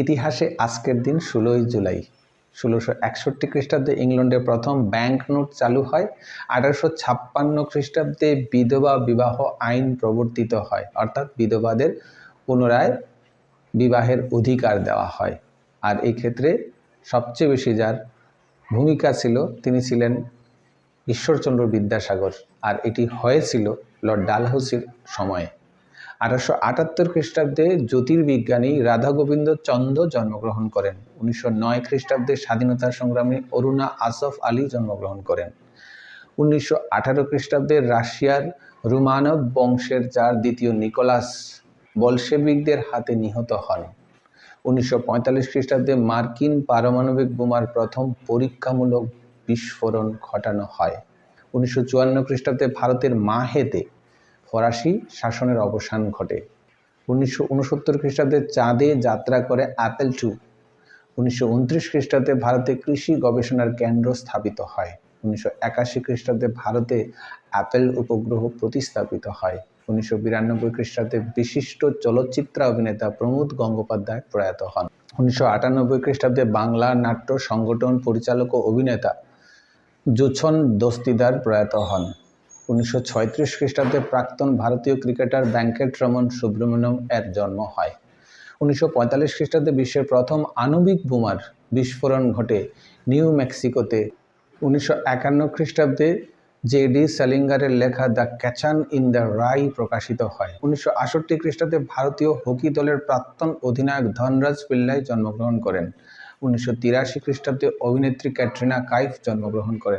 ইতিহাসে আজকের দিন ষোলোই জুলাই। ষোলোশো একষট্টি খ্রিস্টাব্দে ইংল্যান্ডে প্রথম ব্যাংক নোট চালু হয়। আঠারোশো ছাপ্পান্ন খ্রিস্টাব্দে বিধবা বিবাহ আইন প্রবর্তিত হয়। অর্থাৎ বিধবাদের পুনরায় বিবাহের অধিকার দেওয়া হয়। আর এই ক্ষেত্রে সবচেয়ে বেশি যার ভূমিকা ছিল, তিনি ছিলেন ঈশ্বরচন্দ্র বিদ্যাসাগর। আর এটি হয়েছিল লর্ড ডালহৌসির সময়ে। আঠারোশো আটাত্তর খ্রিস্টাব্দে জ্যোতির্বিজ্ঞানী রাধা গোবিন্দ চন্দ জন্মগ্রহণ করেন। উনিশশো নয় খ্রিস্টাব্দে স্বাধীনতা সংগ্রামী অরুণা আসফ আলী জন্মগ্রহণ করেন। উনিশশো আঠারো খ্রিস্টাব্দে রাশিয়ার রুমানব বংশের যার দ্বিতীয় নিকোলাস বলশেবিকদের হাতে নিহত হন। উনিশশো পঁয়তাল্লিশ খ্রিস্টাব্দে মার্কিন পারমাণবিক বোমার প্রথম পরীক্ষামূলক বিস্ফোরণ ঘটানো হয়। উনিশশো চুয়ান্ন খ্রিস্টাব্দে ভারতের মাহেতে ফরাসি শাসনের অবসান ঘটে। উনিশশো উনসত্তর খ্রিস্টাব্দে চাঁদে যাত্রা করে অ্যাপেল টু। উনিশশো উনত্রিশ খ্রিস্টাব্দে ভারতে কৃষি গবেষণার কেন্দ্র স্থাপিত হয়। উনিশশো একাশি খ্রিস্টাব্দে ভারতে অ্যাপেল উপগ্রহ প্রতিস্থাপিত হয়। উনিশশো বিরানব্বই খ্রিস্টাব্দে বিশিষ্ট চলচ্চিত্র অভিনেতা প্রমোদ গঙ্গোপাধ্যায় প্রয়াত হন। উনিশশো আটানব্বই খ্রিস্টাব্দে বাংলা নাট্য সংগঠন পরিচালক ও অভিনেতা জুছন দস্তিদার প্রয়াত হন। উনিশশো ছয়ত্রিশ খ্রিস্টাব্দে প্রাক্তন ভারতীয় ক্রিকেটার ব্যাঙ্কেট রমন সুব্রমণ্যম এর জন্ম হয়। উনিশশো পঁয়তাল্লিশ খ্রিস্টাব্দে বিশ্বের প্রথম আণবিক বোমার বিস্ফোরণ ঘটে নিউ মেক্সিকোতে। উনিশশো একান্ন খ্রিস্টাব্দে জে ডি সালিঙ্গারের লেখা The Catcher in the Rye প্রকাশিত হয়। উনিশশো আষট্টি খ্রিস্টাব্দে ভারতীয় হকি দলের প্রাক্তন অধিনায়ক ধনরাজ পিল্লাই জন্মগ্রহণ করেন। উনিশশো তিরাশি খ্রিস্টাব্দে অভিনেত্রী ক্যাটরিনা কাইফ জন্মগ্রহণ করেন।